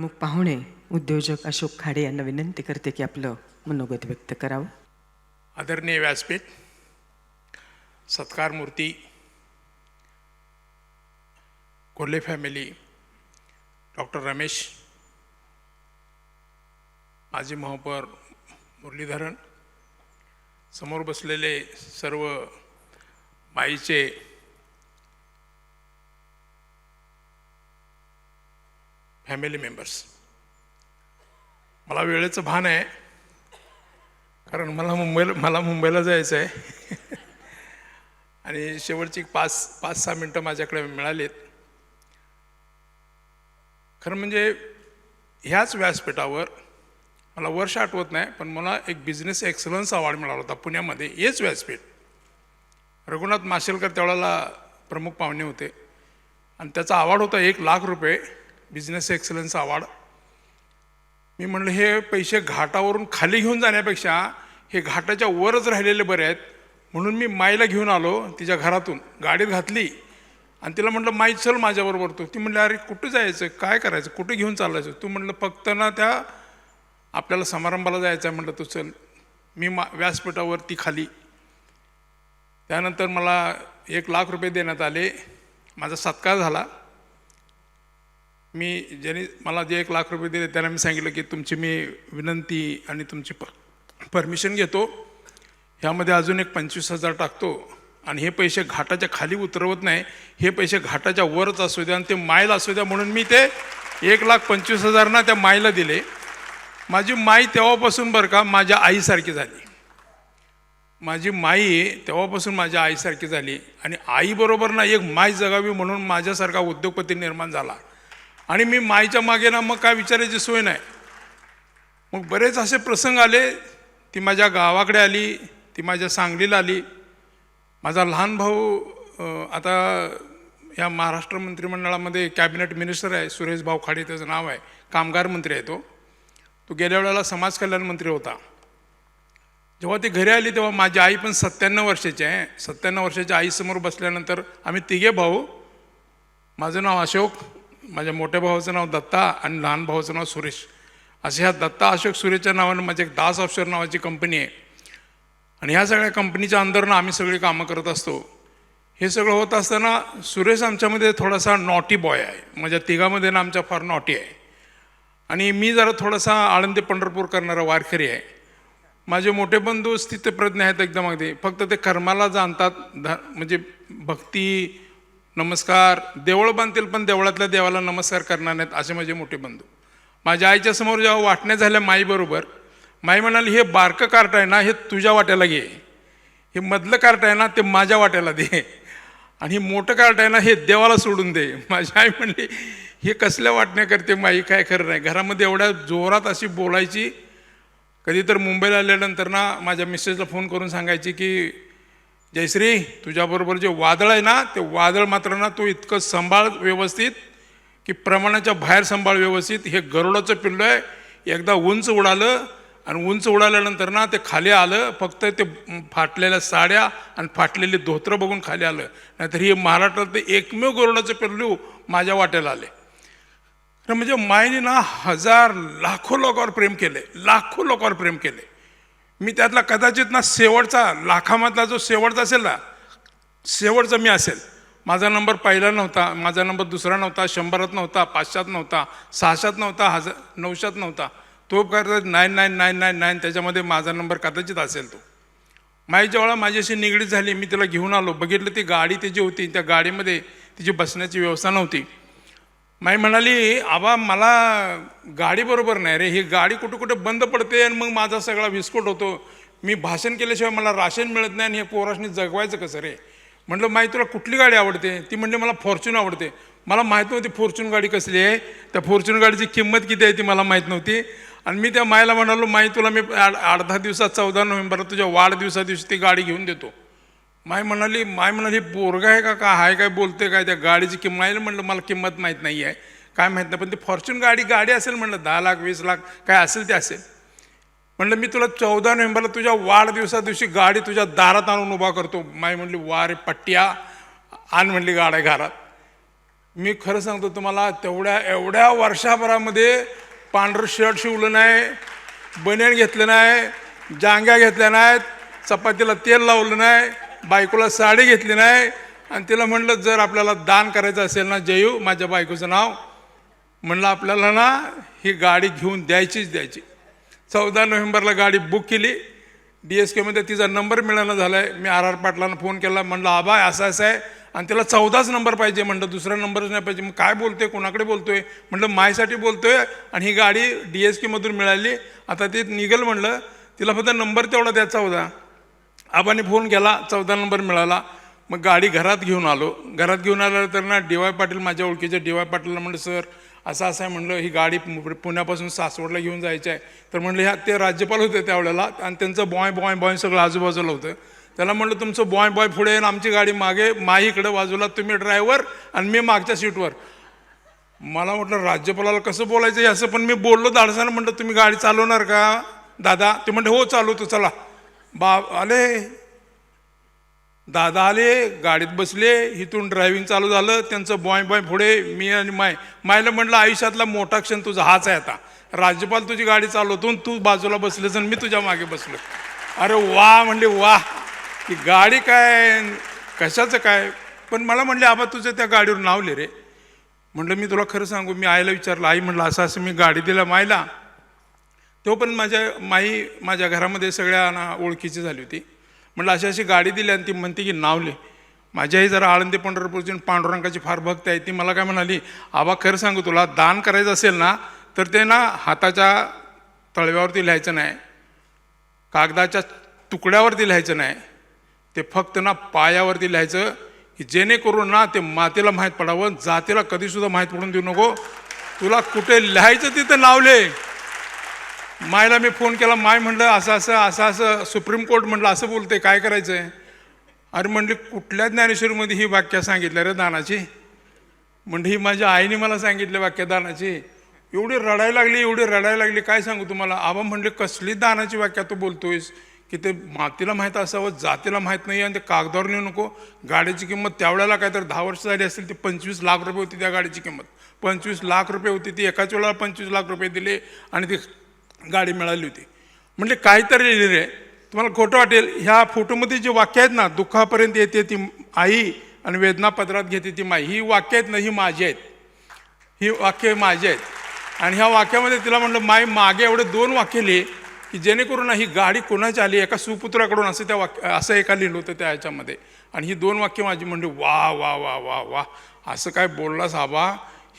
प्रमुख पाहुणे उद्योजक अशोक खाडे यांना विनंती करते की आपलं मनोगत व्यक्त करावं. आदरणीय व्यासपीठ सत्कार मूर्ती कोल्हे फॅमिली डॉक्टर रमेश माजी महापौर मुरलीधरन समोर बसलेले सर्व माईचे फॅमिली मेंबर्स मला वेळेचं भान आहे. कारण मला मुंबईला मला मुंबईला जायचं आहे. आणि शेवटची पाच पाच सहा मिनटं माझ्याकडे मिळालीत. खरं म्हणजे ह्याच व्यासपीठावर मला वर्ष आठवत नाही पण मला एक बिझनेस एक्सलन्स अवॉर्ड मिळाला होता पुण्यामध्ये. हेच व्यासपीठ. रघुनाथ माशेलकर त्यावेळेला प्रमुख पाहुणे होते. आणि त्याचा अवॉर्ड होता एक लाख रुपये. बिझनेस एक्सलन्स अवॉर्ड मी म्हणलं हे पैसे घाटावरून खाली घेऊन जाण्यापेक्षा हे घाटाच्या वरच राहिलेले बरे आहेत. म्हणून मी माईला घेऊन आलो तिच्या घरातून. गाडीत घातली. आणि तिला म्हटलं माई चल माझ्याबरोबर तू. ती म्हणली अरे कुठं जायचं? काय करायचं? कुठे घेऊन चालायचं? तू म्हणलं फक्त ना त्या आपल्याला समारंभाला जायचं आहे. म्हटलं तू चल. मी मा व्यासपीठावरती खाली. त्यानंतर मला एक लाख रुपये देण्यात आले. माझा सत्कार झाला. मी ज्यांनी मला जे एक लाख रुपये दिले त्यांना मी सांगितलं की तुमची मी विनंती आणि तुमची प परमिशन घेतो. ह्यामध्ये अजून एक पंचवीस हजार टाकतो. आणि हे पैसे घाटाच्या खाली उतरवत नाही. हे पैसे घाटाच्या वरच असू द्या आणि ते मायला असू द्या म्हणून मी ते एक लाख पंचवीस हजार ना त्या मायला दिले. माझी माई तेव्हापासून बरं का माझ्या आईसारखी झाली. माझी माई तेव्हापासून माझ्या आईसारखी झाली. आणि आईबरोबर ना एक माय जगावी म्हणून माझ्यासारखा उद्योगपती निर्माण झाला. आणि मी माईच्या मागे ना मग काय विचारायची सोय नाही. मग बरेच असे प्रसंग आले ती माझ्या गावाकडे आली ती माझ्या सांगलीला आली. माझा लहान भाऊ आता या महाराष्ट्र मंत्रिमंडळामध्ये कॅबिनेट मिनिस्टर आहे सुरेश भाऊ खाडे त्याचं नाव आहे कामगार मंत्री आहे तो. तो गेल्या वेळेला समाज कल्याण मंत्री होता. जेव्हा ती घरी आली तेव्हा माझी आई पण सत्त्याण्णव वर्षाची आहे. सत्त्याण्णव वर्षाच्या आईसमोर बसल्यानंतर आम्ही तिघे भाऊ माझं नाव अशोक माझ्या मोठ्या भावाचं नाव दत्ता आणि लहान भावाचं नाव सुरेश. असे ह्या दत्ता अशोक सुरेशच्या नावानं माझी एक दास ऑफशोर नावाची कंपनी आहे. आणि ह्या सगळ्या कंपनीच्या अंदरनं आम्ही सगळी कामं करत असतो. हे सगळं होत असताना सुरेश आमच्यामध्ये थोडासा नॉटी बॉय आहे. माझ्या तिघामध्ये ना आमच्या फार नॉटी आहे. आणि मी जरा थोडासा आळंदी पंढरपूर करणारा वारकरी आहे. माझे मोठे बंधू स्थितप्रज्ञ आहेत एकदम अगदी. फक्त ते कर्माला जाणतात ध म्हणजे भक्ती नमस्कार. देवळ बांधतील पण देवळातल्या देवाला नमस्कार करणार नाहीत असे माझे मोठे बंधू. माझ्या आईच्या समोर जेव्हा वाटण्या झाल्या माईबरोबर माई म्हणाली हे बारकं कार्ट आहे ना हे तुझ्या वाट्याला घे. हे मधलं कार्ट आहे ना ते माझ्या वाट्याला दे. आणि हे मोठं कार्ट आहे ना हे देवाला सोडून दे. माझी आई म्हणली हे कसल्या वाटण्या करते माई काय खरं नाही. घरामध्ये एवढ्या जोरात अशी बोलायची कधी तर मुंबईला आल्यानंतर ना माझ्या मिसेसला फोन करून सांगायची की जयश्री तुझ्याबरोबर जे वादळ आहे ना ते वादळ मात्र ना तू इतकं सांभाळ व्यवस्थित की प्रमाणाच्या बाहेर सांभाळ व्यवस्थित. हे गरुडाचं पिल्लं आहे. एकदा उंच उडालं आणि उंच उडाल्यानंतर ना ते खाली आलं. फक्त ते फाटलेल्या साड्या आणि फाटलेली धोत्रं बघून खाली आलं. नाहीतर हे महाराष्ट्रात एकमेव गरुडाचं पिल्लू माझ्या वाट्याला आले. तर म्हणजे मायने ना हजार लाखो लोकांवर प्रेम केले. लाखो लोकांवर प्रेम केले. मी त्यातला कदाचित ना शेवटचा लाखामधला जो शेवटचा असेल ना शेवटचा मी असेल. माझा नंबर पहिला नव्हता माझा नंबर दुसरा नव्हता शंभरात नव्हता पाचशात नव्हता सहाशात नव्हता हजार नऊशात नव्हता. तो कदाचित nine nine nine nine nine त्याच्यामध्ये माझा नंबर कदाचित असेल तो. माई जेव्हा माझ्याशी निगडीत झाली मी तिला घेऊन आलो. बघितलं ती गाडी त्याची होती त्या गाडीमध्ये तिची बसण्याची व्यवस्था नव्हती. माई म्हणाली आबा मला गाडी बरोबर नाही रे. ही गाडी कुठं कुठं बंद पडते आणि मग माझा सगळा विस्फोट होतो. मी भाषण केल्याशिवाय मला राशन मिळत नाही आणि हे पोराशनी जगवायचं कसं रे? म्हटलं माई तुला कुठली गाडी आवडते? ती म्हणजे मला फॉर्च्यून आवडते. मला माहीत नव्हती फॉर्च्यून गाडी कसली आहे. त्या फॉर्च्यून गाडीची किंमत किती आहे ती मला माहीत नव्हती. आणि मी त्या माईला म्हणालो माई तुला मी अर्धा दिवसात चौदा नोव्हेंबरला तुझ्या वाढदिवसा दिवशी ती गाडी घेऊन देतो. माय म्हणाली माय म्हणाली पोरगा आहे का? का हाय? काय बोलते काय त्या गाडीची किंमत नाही? म्हणलं मला किंमत माहीत नाही आहे काय माहीत नाही पण ती फॉर्च्यून गाडी गाडी असेल म्हणलं दहा लाख वीस लाख काय असेल ते असेल. म्हणलं मी तुला चौदा नोव्हेंबरला तुझ्या वाढदिवसा दिवशी गाडी तुझ्या दारात आणून उभा करतो. माय म्हणली वा रे पट्ट्या आण म्हणली गाड्या घरात. मी खरं सांगतो तुम्हाला तेवढ्या एवढ्या वर्षाभरामध्ये पांढरं शर्ट शिवलं नाही बनियान घेतलं नाही जांग्या घेतल्या नाहीत चपातीला तेल लावलं नाही बायकोला साडी घेतली नाही. आणि तिला म्हणलं जर आपल्याला दान करायचं असेल ना जयू माझ्या बायकोचं नाव म्हणलं आपल्याला ना ही गाडी घेऊन द्यायचीच द्यायची. चौदा नोव्हेंबरला गाडी बुक केली. डी एस केमध्ये तिचा नंबर मिळाला झाला आहे मी आर आर पाटलांना फोन केला म्हणलं आबा असं असं आहे. आणि त्याला चौदाच नंबर पाहिजे म्हणलं दुसरा नंबरच नाही पाहिजे. मग काय बोलतोय कोणाकडे बोलतोय? म्हणलं मायसाठी बोलतोय. आणि ही गाडी डी एस केमधून मिळाली. आता ते निघेल म्हणलं. तिला फक्त नंबर तेवढा द्यायचा होता आबाने फोन केला चौदा नंबर मिळाला. मग गाडी घरात घेऊन आलो. घरात घेऊन आल्यानंतर ना डी वाय पाटील माझ्या ओळखीचे डी वाय पाटीलला म्हणलं सर असं असं आहे म्हणलं ही गाडी पुण्यापासून सासवडला घेऊन जायचं आहे. तर म्हणलं ह्या ते राज्यपाल होते त्यावेळेला आणि त्यांचं बॉय बॉय बॉय सगळं आजूबाजूला होतं. त्याला म्हणलं तुमचं बॉय बॉय पुढे आणि आमची गाडी मागे माही इकडं बाजूला तुम्ही ड्रायव्हर आणि मी मागच्या सीटवर. मला म्हटलं राज्यपालाला कसं बोलायचं? हे असं पण मी बोललो धाडसानं म्हटलं तुम्ही गाडी चालवणार का? दादा ते म्हणते हो चालवतो चला. बा आले. दादा आले गाडीत बसले इथून ड्रायव्हिंग चालू झालं त्यांचं बॉय बॉय पुढे मी आणि माय मायला म्हटलं आयुष्यातला मोठा क्षण तुझा हाच आहे आता. राज्यपाल तुझी गाडी चालवतो तू बाजूला बसलेस आणि मी तुझ्या मागे बसलो. अरे वा म्हणले वा की गाडी काय कशाचं काय? पण मला म्हणले आबा तुझं त्या गाडीवर नाव ले रे. म्हटलं मी तुला खरं सांगू मी आईला विचारलं आई म्हटलं असं असं मी गाडी दिला मायला तो पण माझ्या माई माझ्या घरामध्ये सगळ्या ना ओळखीची झाली होती. म्हटलं अशी अशी गाडी दिली आणि ती म्हणते की नाव माझ्याही माझी आई जरा आळंदी पंढरपूरची आणि पांडुरंगाची फार भक्त आहे. ती मला काय म्हणाली आबा खरं सांगू तुला दान करायचं असेल ना तर ते ना हाताच्या तळव्यावरती लिहायचं नाही. कागदाच्या तुकड्यावरती लिहायचं नाही. ते फक्त ना पायावरती लिहायचं की जेणेकरून ना ते मातेला माहीत पडावं जातीला कधीसुद्धा माहीत पडून देऊ नको. तुला कुठे लिहायचं तिथं नावले मायला मी फोन केला माय म्हणलं असं असं असं असं सुप्रीम कोर्ट म्हणलं असं बोलते काय करायचं आहे अरे म्हणले कुठल्या ज्ञानेश्वरीमध्ये ही वाक्य सांगितलं रे दानाची? म्हणजे ही माझ्या आईने मला सांगितले वाक्य दानाची. एवढी रडायला लागली एवढी रडायला लागली काय सांगू तुम्हाला? आबा म्हणले कसली दानाची वाक्य तू बोलतोयस? की ते मातीला माहीत असावं जातीला माहीत नाही आणि ते कागदावर नेऊ नको. गाडीची किंमत त्यावेळेला काय तर दहा वर्ष झाली असेल ती पंचवीस लाख रुपये होती त्या गाडीची किंमत. पंचवीस लाख रुपये होती ती एकाच वेळेला पंचवीस लाख रुपये दिले आणि ती गाडी मिळाली होती. म्हणजे काहीतरी लिहिले रे तुम्हाला खोटं वाटेल. ह्या फोटोमध्ये जे वाक्य आहेत ना दुःखापर्यंत येते ती आई आणि वेदना पदरात घेते ती माई. ही वाक्य आहेत ना ही माझी आहेत. ही वाक्य माझी आहेत. आणि ह्या वाक्यामध्ये तिला म्हणलं माई मागे एवढे दोन वाक्य लिहे की जेणेकरून ना ही गाडी कोणाची आली? एका सुपुत्राकडून असं त्या वाक्य असं एका लिहिलं होतं त्या ह्याच्यामध्ये. आणि ही दोन वाक्य माझी म्हणली वा वा वा वा वा. असं काय बोललास साबा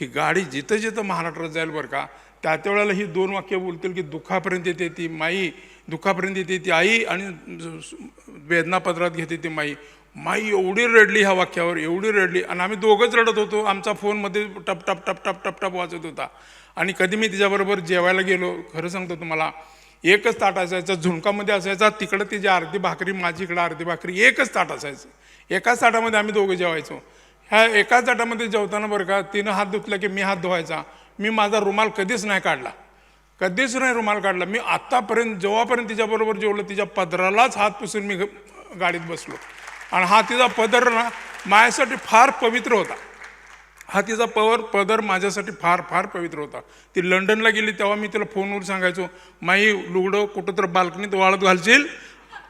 ही गाडी जिथं जिथं महाराष्ट्रात जाईल बरं का? त्या त्या वेळेला ही दोन वाक्य बोलतील की दुःखापर्यंत येते ती माई दुःखापर्यंत येते ती आई आणि वेदनापत्रात घेते ती माई. माई एवढी रडली ह्या वाक्यावर एवढी रडली. आणि आम्ही दोघंच रडत होतो. आमचा फोनमध्ये टप टप टप टप टप टप वाजत होता. आणि कधी मी तिच्याबरोबर जेवायला गेलो खरं सांगतो तुम्हाला एकच ताट असायचा झुणकामध्ये असायचा तिकडं तिची अर्धी भाकरी माझी इकडं अर्धी भाकरी एकच ताट असायचं. एकाच ताटामध्ये आम्ही दोघं जेवायचो. ह्या एकाच ताटामध्ये जेवताना बरं का तिनं हात धुतला की मी हात धुवायचा. मी माझा रुमाल कधीच नाही काढला. कधीच नाही रुमाल काढला. मी आत्तापर्यंत जेव्हापर्यंत तिच्याबरोबर जेवलं तिच्या पदरालाच हात पुसून मी गाडीत बसलो. आणि हा तिचा पदर ना माझ्यासाठी फार पवित्र होता. हा तिचा पवर पदर माझ्यासाठी फार फार पवित्र होता. ती लंडनला गेली तेव्हा मी तिला फोनवर सांगायचो माई लुगडं कुठं तर बाल्कनीत वाळत घालशील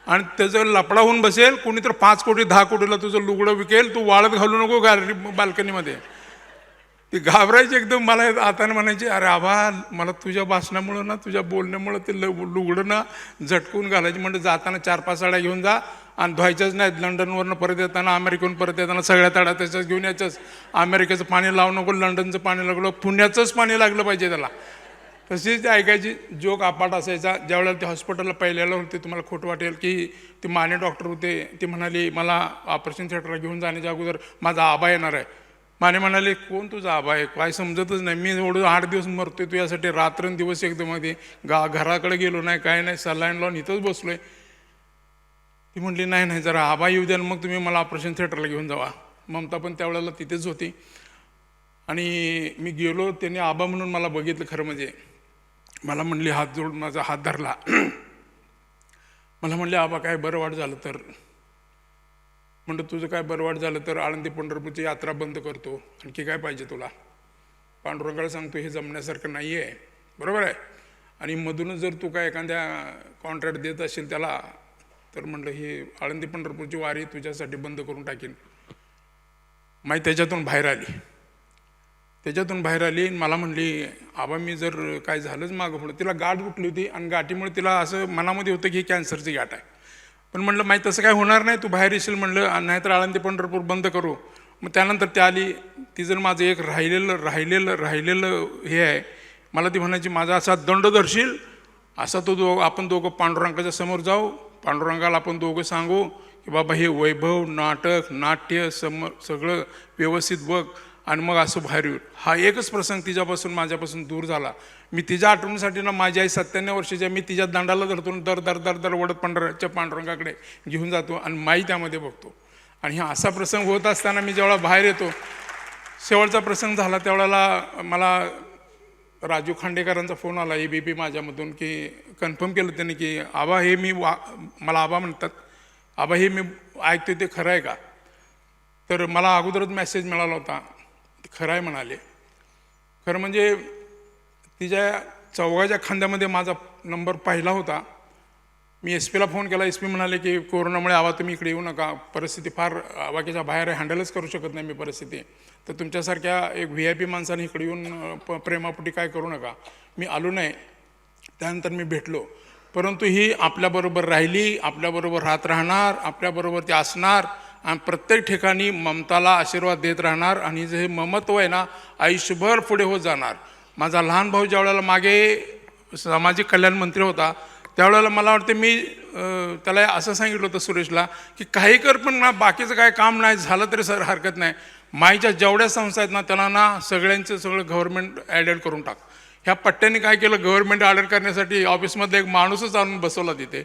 आणि त्याचं लपडा होऊन बसेल कोणी तर पाच कोटी दहा कोटीला तुझं लुगडं विकेल तू वाळत घालू नको गाडी बाल्कनीमध्ये. ती घाबरायची एकदम मला आताने म्हणायची अरे आबा मला तुझ्या भाषणामुळं ना तुझ्या बोलण्यामुळं ते ल लुगडं ना झटकून घालायची. म्हणजे जाताना चार पाच साड्या घेऊन जा आणि धुवायच्याच नाहीत. लंडनवरनं परत येताना अमेरिकेहून परत येताना सगळ्या ताड्या त्याच्याच घेऊन याच्याच अमेरिकेचं पाणी लावू नको लंडनचं पाणी लागलं पुण्याचंच पाणी लागलं पाहिजे त्याला. तशीच ती ऐकायची. जोक अपाट असायचा. ज्यावेळेला ते हॉस्पिटलला पहिल्याला होते तुम्हाला खोटं वाटेल की ते माने डॉक्टर होते. ते म्हणाले मला ऑपरेशन थिएटरला घेऊन जाण्याच्या अगोदर माझा आबा येणार आहे. माने म्हणाले कोण तुझा आबा आहे? काय समजतच नाही. मी एवढं आठ दिवस मरतोय तू यासाठी रात्रंदिवस एकदमध्ये गा घराकडे गेलो नाही काय नाही. सलाईन लावून इथंच बसलोय. ती म्हटली नाही नाही जरा आबा येऊ द्या मग तुम्ही मला ऑपरेशन थिएटरला घेऊन जावा. ममता पण त्यावेळेला तिथेच होती. आणि मी गेलो त्याने आबा म्हणून मला बघितलं खरं म्हणजे. मला म्हणली हात जोडून माझा हात धरला. मला म्हणले आबा काय बरं वाट झालं तर. म्हणलं तुझं काय बरवाट झालं तर आळंदी पंढरपूरची यात्रा बंद करतो. आणखी काय पाहिजे तुला? पांडुरंगाला सांगतो हे जमण्यासारखं नाही आहे बरोबर आहे? आणि मधूनच जर तू काय एखाद्या कॉन्ट्रॅक्ट देत असेल त्याला तर म्हणलं ही आळंदी पंढरपूरची वारी तुझ्यासाठी बंद करून टाकीन. माई त्याच्यातून बाहेर आली. त्याच्यातून बाहेर आली आणि मला म्हणली आबा मी जर काय झालंच मागं पुढं तिला गाठ उठली होती आणि गाठीमुळे तिला असं मनामध्ये होतं की कॅन्सरची गाठ आहे. पण म्हणलं माहीत तसं काय होणार नाही तू बाहेर येशील म्हणलं नाहीतर आळंदी पंढरपूर बंद करू. मग त्यानंतर ती आली ती जर माझं एक राहिलेलं राहिलेलं राहिलेलं हे आहे मला ती म्हणायची माझा असा दंड धरशील असा तो दो आपण दोघं पांडुरंगाच्या समोर जाऊ पांडुरंगाला आपण दोघं सांगू की बाबा हे वैभव नाटक नाट्य सम सगळं व्यवस्थित बघ आणि मग असं बाहेर येऊ हा एकच प्रसंग तिच्यापासून माझ्यापासून दूर झाला. मी तिच्या आठवणीसाठी ना माझी आई सत्त्याण्णव वर्षाच्या मी तिच्या दंडाला धरतो दर दर दर दर वडत पांढऱ्याच्या पांडुरंगाकडे घेऊन जातो आणि माई त्यामध्ये बघतो. आणि हा असा प्रसंग होत असताना मी जेव्हा बाहेर येतो शेवटचा प्रसंग झाला त्यावेळेला मला राजू खांडेकरांचा फोन आला. ए बी पी माझ्यामधून की कन्फर्म केलं त्यांनी की आबा हे मी वा मला आबा म्हणतात. आबा हे मी ऐकतो ते खरं आहे का? तर मला अगोदरच मेसेज मिळाला होता. खरं आहे म्हणाले. खरं म्हणजे तिच्या चौघाच्या खांद्यामध्ये माझा नंबर पहिला होता. मी एस पीला फोन केला. एस पी म्हणाले की कोरोनामुळे आवा तुम्ही इकडे येऊ नका. परिस्थिती फार आवाक्याच्या बाहेर आहे. हँडलच करू शकत नाही मी परिस्थिती. तर तुमच्यासारख्या एक व्ही आय पी माणसाने इकडे येऊन प प्रेमापुटी काय करू नका. मी आलो नाही. त्यानंतर मी भेटलो. परंतु ही आपल्याबरोबर राहिली. आपल्याबरोबर राहत राहणार. आपल्याबरोबर ती असणार. आणि प्रत्येक ठिकाणी ममताला आशीर्वाद देत राहणार आणि जे हे ममत्व आहे ना आयुष्यभर पुढे होत जाणार. माझा लहान भाऊ ज्या वेळेला मागे सामाजिक कल्याण मंत्री होता त्यावेळेला मला वाटतं मी त्याला असं सांगितलं होतं सुरेशला की काही कर पण ना बाकीचं काय काम नाही झालं तरी सर हरकत नाही. माईच्या जेवढ्या संस्था आहेत ना त्यांना ना सगळ्यांचं सगळं गव्हर्नमेंट ॲडेड करून टाक. ह्या पट्ट्याने काय केलं गव्हर्नमेंट ऑर्डर करण्यासाठी ऑफिसमध्ये एक माणूसच आणून बसवला तिथे.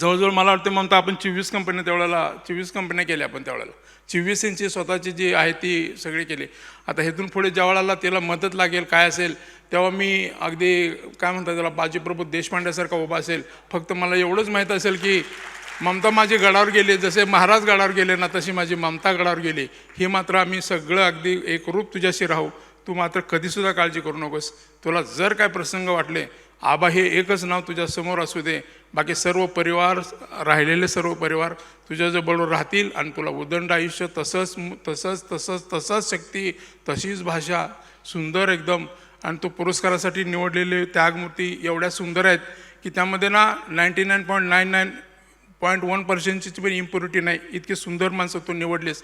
जवळजवळ मला वाटतं म्हणतो आपण चोवीस कंपन्या त्यावेळेला चोवीस कंपन्या केल्या आपण त्यावेळेला चोवीस इंची स्वतःची जी आहे ती सगळी केली. आता हेतून पुढे ज्या वेळेला त्याला मदत लागेल काय असेल तेव्हा मी अगदी काय म्हणतात त्याला बाजीप्रभू देशपांड्यासारखा उभा असेल. फक्त मला एवढंच माहीत असेल की ममता माझी गडावर गेली जसे महाराज गडावर गेले ना तशी माझी ममता गडावर गेली. हे मात्र आम्ही सगळं अगदी एकरूप तुझ्याशी राहू. तू मात्र कधीसुद्धा काळजी करू नकोस. तुला जर काय प्रसंग वाटले आबा हे एकच नाव तुझ्या समोर असू दे. बाकी सर्व परिवार राहिलेले सर्व परिवार तुझ्याजवळ राहतील आणि तुला उदंड आयुष्य तसंच तसंच तसंच तसंच शक्ती तशीच भाषा सुंदर एकदम. आणि तो पुरस्कारासाठी निवडलेले त्यागमूर्ती एवढ्या सुंदर आहेत की त्यामध्ये ना ninety nine point nine nine point one पर्सेंटची पण इम्प्युरिटी नाही. इतकी सुंदर माणसं तू निवडलीस.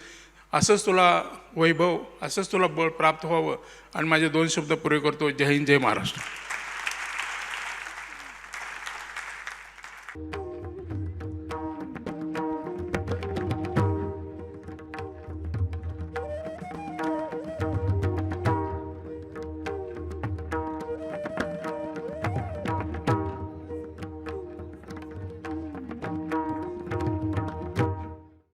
असंच तुला वैभव असंच तुला बळ प्राप्त व्हावं. आणि माझे दोन शब्द पुरे करतो. जय हिंद जय महाराष्ट्र.